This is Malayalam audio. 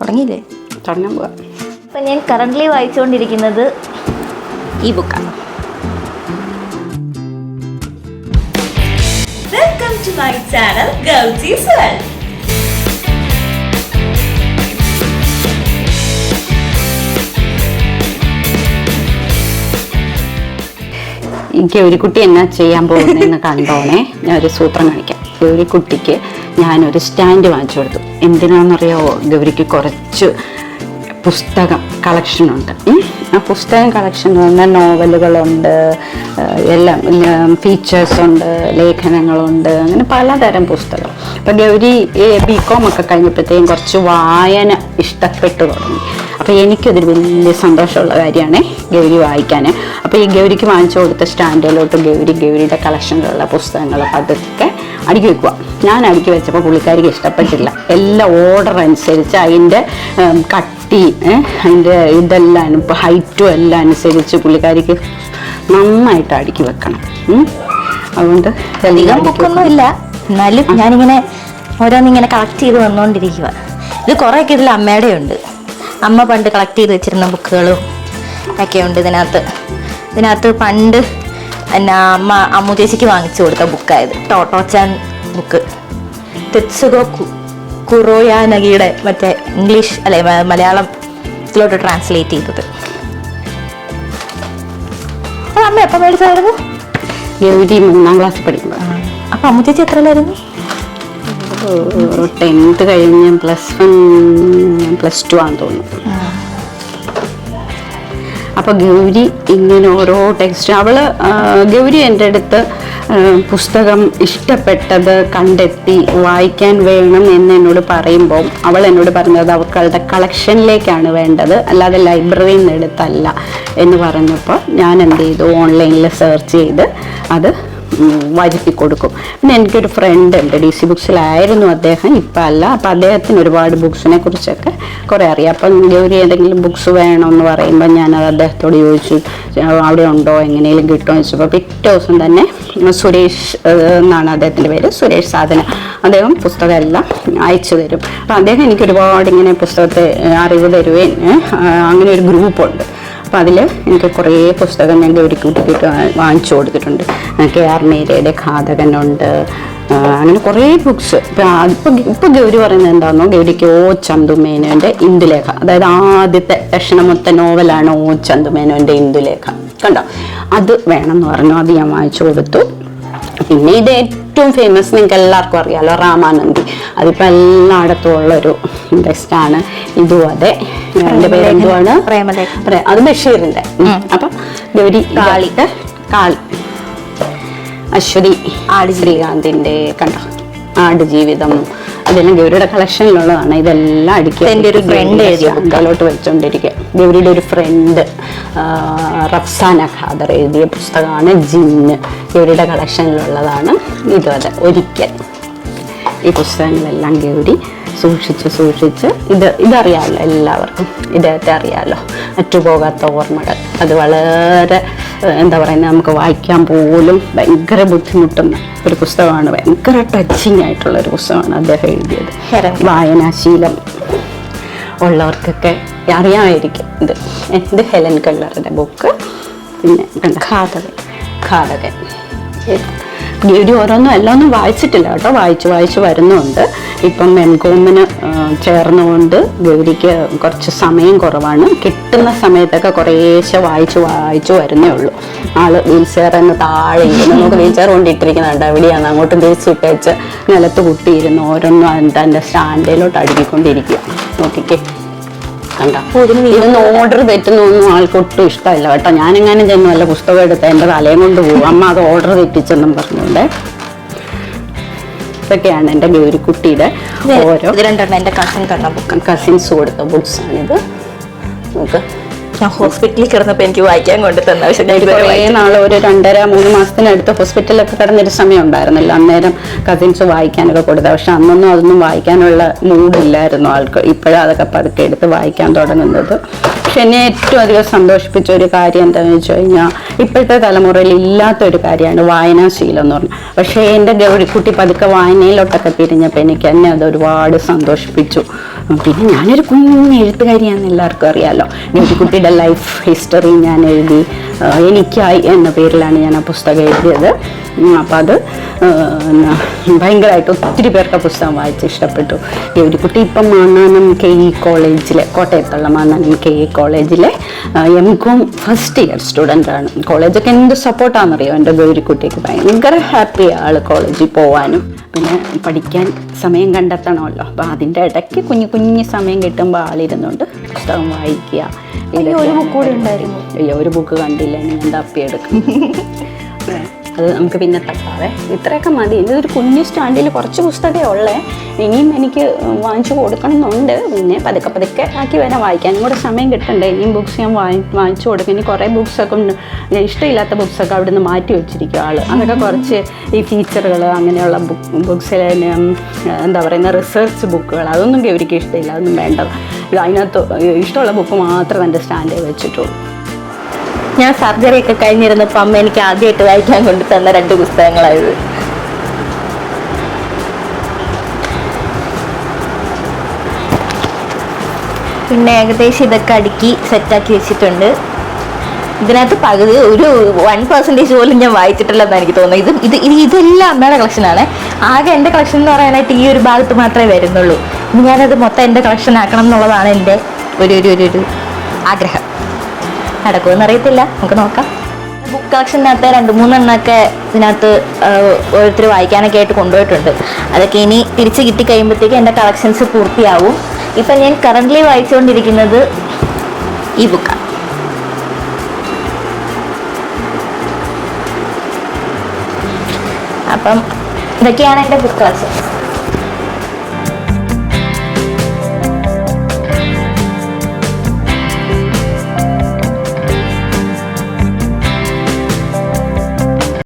തുടങ്ങിയില്ലേ തുടങ്ങാൻ പോവാം. അപ്പം ഞാൻ കറന്റ്ലി വായിച്ചുകൊണ്ടിരിക്കുന്നത് ഈ ബുക്കാണ് welcome to my channel world ഒരു കുട്ടി എന്നാ ചെയ്യാൻ പോകുന്നതെന്ന് കണ്ടോണേ. ഞാൻ ഒരു സൂത്രം കാണിക്കാം. ഗൗരിക്കുട്ടിക്ക് ഞാനൊരു സ്റ്റാൻഡ് വാങ്ങിച്ചു കൊടുത്തു. എന്തിനാണെന്നറിയാവോ? ഗൗരിക്ക് കുറച്ച് പുസ്തകം കളക്ഷനുണ്ട് ആ പുസ്തകം കളക്ഷൻ പറഞ്ഞാൽ നോവലുകളുണ്ട് എല്ലാം ഫീച്ചേഴ്സ് ഉണ്ട് ലേഖനങ്ങളുണ്ട് അങ്ങനെ പലതരം പുസ്തകം. അപ്പം ഗൗരി ബി കോം ഒക്കെ കഴിഞ്ഞപ്പോഴത്തേക്കും കുറച്ച് വായന ഇഷ്ടപ്പെട്ടു തുടങ്ങി. അപ്പോൾ എനിക്കതൊരു വലിയ സന്തോഷമുള്ള കാര്യമാണ് ഗൗരി വായിക്കാൻ അപ്പോൾ ഈ ഗൗരിക്ക് വാങ്ങിച്ചു കൊടുത്ത സ്റ്റാൻഡിലോട്ട് ഗൗരി ഗൗരിയുടെ കളക്ഷനിലുള്ള പുസ്തകങ്ങൾ പതുക്കെ അടുക്കി വെക്കുക ഞാൻ അടുക്കി വെച്ചപ്പോൾ പുള്ളിക്കാരിക്ക് ഇഷ്ടപ്പെട്ടില്ല. എല്ലാ ഓർഡർ അനുസരിച്ച് അതിന്റെ ഉം, കട്ടി അതിന്റെ ഇതെല്ലാം ഇപ്പോൾ ഹൈറ്റും എല്ലാം അനുസരിച്ച് പുള്ളിക്കാരിക്ക് നന്നായിട്ട് അടുക്കി വെക്കണം. അതുകൊണ്ട് അധികം ബുക്കൊന്നുമില്ല എന്നാലും ഞാനിങ്ങനെ ഓരോന്നിങ്ങനെ കളക്ട് ചെയ്ത് വന്നുകൊണ്ടിരിക്കുക ഇത് കുറേയൊക്കെ ഇതിൽ അമ്മയുടെ ഉണ്ട്. അമ്മ പണ്ട് കളക്ട് ചെയ്ത് വെച്ചിരുന്ന ബുക്കുകളും ഒക്കെ ഉണ്ട് ഇതിനകത്ത്. ഇതിനകത്ത് പണ്ട് എന്നാ അമ്മ അമ്മു ചേച്ചിക്ക് വാങ്ങിച്ചു കൊടുത്ത ബുക്കായത് ടോട്ടോച്ചാൻ ബുക്ക് തെത്സുഗോ കു- കുറോയാനഗിയുടെ മറ്റേ ഇംഗ്ലീഷ് അല്ലെ മലയാളത്തിലോട്ട് ട്രാൻസ്ലേറ്റ് ചെയ്തത്. അത് അമ്മ എപ്പോൾ മേടിച്ചായിരുന്നു ഗൗരി മൂന്നാം ക്ലാസ് പഠിക്കുമ്പോൾ അപ്പൊ അമ്മ ചേച്ചി എത്രയിലായിരുന്നു ടെൻത്ത് കഴിഞ്ഞ് പ്ലസ് വൺ പ്ലസ് ടു ആണെന്ന് തോന്നുന്നു. അപ്പോൾ ഗൗരി ഇങ്ങനെ ഓരോ ടെക്സ്റ്റ് അവൾ ഗൗരി എന്റെ അടുത്ത് പുസ്തകം ഇഷ്ടപ്പെട്ടത് കണ്ടെത്തി വായിക്കാൻ വേണം എന്ന് എന്നോട് പറയുമ്പോൾ അവൾ എന്നോട് പറഞ്ഞത് അവളുടെ കളക്ഷനിലേക്കാണ് വേണ്ടത് അല്ലാതെ ലൈബ്രറിയിൽ നിന്ന് എടുത്തല്ല എന്ന് പറഞ്ഞപ്പോൾ ഞാൻ എന്ത് ചെയ്തു? ഓൺലൈനിൽ സെർച്ച് ചെയ്ത് അത് വരുത്തി കൊടുക്കും പിന്നെ എനിക്കൊരു ഫ്രണ്ട് ഉണ്ട് ഡി സി ബുക്സിലായിരുന്നു അദ്ദേഹം ഇപ്പം അല്ല. അപ്പം അദ്ദേഹത്തിന് ഒരുപാട് ബുക്സിനെ കുറിച്ചൊക്കെ കുറേ അറിയാം. അപ്പം ഗൗരി ഏതെങ്കിലും ബുക്സ് വേണമെന്ന് പറയുമ്പോൾ ഞാനത് അദ്ദേഹത്തോട് ചോദിച്ചു. അവിടെ ഉണ്ടോ എങ്ങനെയെങ്കിലും കിട്ടുമോ ചോദിച്ചപ്പോൾ പിറ്റേ ദിവസം തന്നെ സുരേഷ് എന്നാണ് അദ്ദേഹത്തിന്റെ പേര് സുരേഷ് സാധന അദ്ദേഹം പുസ്തകമെല്ലാം അയച്ചു തരും. അപ്പം അദ്ദേഹം എനിക്ക് ഒരുപാട് ഇങ്ങനെ പുസ്തകത്തെ അറിവ് തരുവേ അങ്ങനെ ഒരു ഗ്രൂപ്പുണ്ട്. അപ്പോൾ അതിൽ എനിക്ക് കുറേ പുസ്തകം ഞാൻ ഒരു കൂട്ടിയിട്ട് വാങ്ങിച്ചു കൊടുത്തിട്ടുണ്ട്. കെ ആർ മീരയുടെ ഘാതകനുണ്ട്. അങ്ങനെ കുറേ ബുക്സ് ഇപ്പം ഇപ്പം ഗൗരി പറയുന്നത് എന്താണെന്നോ ഗൗരിക്ക് ഓ ചന്തുമേനോന്റെ ഇന്ദുലേഖ. അതായത് ആദ്യത്തെ ദക്ഷിണമൊത്ത നോവലാണ് ഓ ചന്തുമേനോന്റെ ഇന്ദുലേഖ. കണ്ടോ? അത് വേണം എന്ന് പറഞ്ഞു. അത് ഞാൻ വാങ്ങിച്ചു കൊടുത്തു. പിന്നെ ഇത് ഏറ്റവും ഫേമസ് നിങ്ങൾക്ക് എല്ലാവർക്കും അറിയാലോ രാമാനന്ദി. അതിപ്പോൾ എല്ലായിടത്തും ഉള്ളൊരു ടെക്സ്റ്റാണ് ഇതും അതെ. എന്റെ പേര് എന്തുവാണ്? പ്രേമലേഖ അത് ബഷീറിന്റെ. അപ്പം ഗൗരി കാളിക്ക് കാളി. അശ്വതി ആട് ശ്രീകാന്തിന്റെ കണ്ടോ? ആട് ജീവിതം അതെല്ലാം ഗൗരിയുടെ കളക്ഷനിലുള്ളതാണ്. ഇതെല്ലാം അടിക്കുക എന്റെ ഒരു ഫ്രണ്ട് ആ. അതിലോട്ട് ഗൗരിയുടെ ഒരു ഫ്രണ്ട് റഫ്സാന ഖാദർ എഴുതിയ പുസ്തകമാണ് ജിന്ന്. ഗൗരിയുടെ കളക്ഷനിലുള്ളതാണ്. ഇതും അതെ. ഒരിക്കൽ. ഈ പുസ്തകങ്ങളെല്ലാം ഗൗരി സൂക്ഷിച്ച് സൂക്ഷിച്ച് ഇത് ഇതറിയാമല്ലോ എല്ലാവർക്കും. ഇദ്ദേഹത്തെ അറിയാമല്ലോ അറ്റുപോകാത്ത ഓർമ്മകൾ. അത് വളരെ എന്താ പറയുന്നത് നമുക്ക് വായിക്കാൻ പോലും ഭയങ്കര ബുദ്ധിമുട്ടുന്ന ഒരു പുസ്തകമാണ്. ഭയങ്കര ടച്ചിങ് ആയിട്ടുള്ള ഒരു പുസ്തകമാണ് അദ്ദേഹം എഴുതിയത്. വായനാശീലം ഉള്ളവർക്കൊക്കെ അറിയാമായിരിക്കും ഇത്. ഇത് ഹെലൻ കള്ളറുടെ ബുക്ക്. പിന്നെ ഘാതകൻ. ഘാതകൻ. ഗൗരി ഓരോന്നും എല്ലാം ഒന്നും വായിച്ചിട്ടില്ല കേട്ടോ. വായിച്ച് വായിച്ച് വരുന്നുണ്ട്. ഇപ്പം എം ചേർന്നുകൊണ്ട് ഗൗരിക്ക് കുറച്ച് സമയം കുറവാണ്. കിട്ടുന്ന സമയത്തൊക്കെ കുറേശ്ശെ വായിച്ച് വായിച്ച് വരുന്നേ ഉള്ളൂ. ആൾ വീൽ എന്ന് താഴെ നമുക്ക് വീൽ ചെയർ കൊണ്ടിട്ടിരിക്കുന്നുണ്ട് എവിടെയാണ് അങ്ങോട്ടും തിരിച്ചിട്ടേച്ച് നിലത്ത് കുട്ടിയിരുന്ന്. ഓരോന്നും അതിന്റെ സ്റ്റാൻഡിലോട്ട് അടുക്കിക്കൊണ്ടിരിക്കുക. നോക്കിക്കേ. കണ്ട ഇരുന്ന് ഓർഡർ തെറ്റുന്നൊന്നും ആൾക്ക് ഒട്ടും ഇഷ്ടമല്ല കേട്ടോ. ഞാനെങ്ങാനും ചെന്ന് വല്ല പുസ്തകം എടുത്ത് എന്റെ തലയും കൊണ്ട് പോകും. അമ്മ അത് ഓർഡർ തെറ്റിച്ചെന്നും പറഞ്ഞുകൊണ്ട്. ഇതൊക്കെയാണ് എന്റെ ഗൗരിക്കുട്ടിയുടെ ഓരോ രണ്ടെണ്ണം എന്റെ കസിൻ തന്ന ബുക്ക് കസിൻസ് കൊടുത്ത ബുക്സാണിത് നമുക്ക് ഞാൻ ഹോസ്പിറ്റലിൽ കിടന്നപ്പോൾ എനിക്ക് വായിക്കാൻ കൊണ്ട് തന്ന പക്ഷേ ഞാൻ ഇതുവരെ കുറേ നാൾ ഒരു രണ്ടര മൂന്ന് മാസത്തിനടുത്ത് ഹോസ്പിറ്റലിലൊക്കെ കിടന്നൊരു സമയം ഉണ്ടായിരുന്നല്ലോ. അന്നേരം കസിൻസ് വായിക്കാനൊക്കെ കൊടുത്ത പക്ഷെ അന്നൊന്നും അതൊന്നും വായിക്കാനുള്ള മൂഡില്ലായിരുന്നു ആൾക്ക്. ഇപ്പോഴും അതൊക്കെ പതുക്കെ എടുത്ത് വായിക്കാൻ തുടങ്ങുന്നത്. പക്ഷെ എന്നെ ഏറ്റവും അധികം സന്തോഷിപ്പിച്ച ഒരു കാര്യം എന്താണെന്ന് വെച്ച് കഴിഞ്ഞാൽ ഇപ്പോഴത്തെ തലമുറയിൽ ഇല്ലാത്തൊരു കാര്യമാണ് വായനാശീലം എന്ന് പറഞ്ഞാൽ പക്ഷേ എന്റെ ഗൗരിക്കുട്ടി പതുക്കെ വായനയിലോട്ടൊക്കെ തിരിഞ്ഞപ്പോൾ എനിക്ക് എന്നെ അത് ഒരുപാട് സന്തോഷിപ്പിച്ചു. പിന്നെ ഞാനൊരു കുഞ്ഞു എഴുത്തുകാരിയാണെന്ന് എല്ലാവർക്കും അറിയാമല്ലോ ഗൗരിക്കുട്ടിയുടെ ലൈഫ് ഹിസ്റ്ററി ഞാൻ എഴുതി എനിക്കായി എന്ന പേരിലാണ് ഞാൻ ആ പുസ്തകം എഴുതിയത്. അപ്പോൾ അത് ഭയങ്കരമായിട്ട് ഒത്തിരി പേർക്ക് പുസ്തകം വായിച്ച് ഇഷ്ടപ്പെട്ടു. ഈ ഒരു കുട്ടി ഇപ്പം മാന്നാനം കെ ഇ കോളേജിലെ കോട്ടയത്തുള്ള മാന്നാനം കെ ഇ കോളേജിലെ എം കോം ഫസ്റ്റ് ഇയർ സ്റ്റുഡന്റാണ് കോളേജൊക്കെ എന്ത് സപ്പോർട്ടാണെന്നറിയോ എന്റെ ഗൗരിക്കുട്ടിക്ക് ഭയങ്കര ഹാപ്പിയാണ് കോളേജിൽ പോവാനും. പിന്നെ പഠിക്കാൻ സമയം കണ്ടെത്തണമല്ലോ. അപ്പോൾ അതിന്റെ ഇടയ്ക്ക് കുഞ്ഞു കുഞ്ഞു സമയം കിട്ടുമ്പോൾ ആളിരുന്നുണ്ട് പുസ്തകം വായിക്കുക. ഒരു ബുക്ക് കൂടി ഉണ്ടായിരുന്നു. അയ്യോ ഒരു ബുക്ക് കണ്ടില്ല ഇനി ഞാൻ തപ്പിയെടുക്കും. അത് നമുക്ക് പിന്നെ തപ്പാവേ ഇത്രയൊക്കെ മതി. ഇതൊരു കുഞ്ഞു സ്റ്റാൻഡിൽ കുറച്ച് പുസ്തകമേ ഉള്ളേ. ഇനിയും എനിക്ക് വാങ്ങിച്ചു കൊടുക്കണമെന്നുണ്ട്. പിന്നെ പതുക്കെ പതുക്കെ ആക്കി വരാൻ വായിക്കാനും കൂടെ സമയം കിട്ടണ്ടേ. ഇനിയും ബുക്സ് ഞാൻ വാങ്ങി വാങ്ങിച്ചു കൊടുക്കും. ഇനി കുറേ ബുക്സൊക്കെ ഉണ്ട്. ഇഷ്ടമില്ലാത്ത ബുക്സൊക്കെ അവിടെ നിന്ന് മാറ്റി വെച്ചിരിക്കും ആൾ അതൊക്കെ കുറച്ച് ഈ ഫീച്ചറുകൾ അങ്ങനെയുള്ള ബുക്ക് ബുക്സിൽ എന്താ പറയുന്ന റിസർച്ച് ബുക്കുകൾ അതൊന്നും ഗൗരിക്ക് ഇഷ്ടമില്ല. അതൊന്നും വേണ്ട. അതിനകത്ത് ഇഷ്ടമുള്ള ബുക്ക് മാത്രം എന്റെ സ്റ്റാൻഡിൽ വെച്ചിട്ടുള്ളൂ. ഞാൻ സർജറി ഒക്കെ കഴിഞ്ഞിരുന്നപ്പോൾ അമ്മ എനിക്ക് ആദ്യമായിട്ട് വായിക്കാൻ കൊണ്ട് തന്ന രണ്ട് പുസ്തകങ്ങളായത്. പിന്നെ ഏകദേശം ഇതൊക്കെ അടുക്കി സെറ്റാക്കി വെച്ചിട്ടുണ്ട്. ഇതിനകത്ത് പകുതി ഒരു വൺ പെർസെന്റേജ് പോലും ഞാൻ വായിച്ചിട്ടില്ലെന്നാണ് എനിക്ക് തോന്നുന്നത്. ഇത് ഇത് ഇത് ഇതെല്ലാം അമ്മയുടെ കളക്ഷനാണ് ആകെ എന്റെ കളക്ഷൻ എന്ന് പറയാനായിട്ട് ഈ ഒരു ഭാഗത്ത് മാത്രമേ വരുന്നുള്ളൂ. ഇനി ഞാനത് മൊത്തം എന്റെ കളക്ഷൻ ആക്കണം എന്നുള്ളതാണ് എന്റെ ഒരു ഒരു ഒരു ഒരു ആഗ്രഹം. നടക്കുമെന്ന് അറിയത്തില്ല. നമുക്ക് നോക്കാം. ബുക്ക് കളക്ഷനകത്ത് രണ്ട് മൂന്നെണ്ണമൊക്കെ ഇതിനകത്ത് ഓരോരുത്തർ വായിക്കാനൊക്കെ ആയിട്ട് കൊണ്ടുപോയിട്ടുണ്ട്. അതൊക്കെ ഇനി തിരിച്ച് കിട്ടി കഴിയുമ്പോഴത്തേക്ക് എന്റെ കളക്ഷൻസ് പൂർത്തിയാവും. ഇപ്പം ഞാൻ കറന്റ്ലി വായിച്ചുകൊണ്ടിരിക്കുന്നത് ഈ ബുക്ക് അപ്പം ഇതൊക്കെയാണ് എന്റെ ബുക്ക് കളക്ഷൻസ്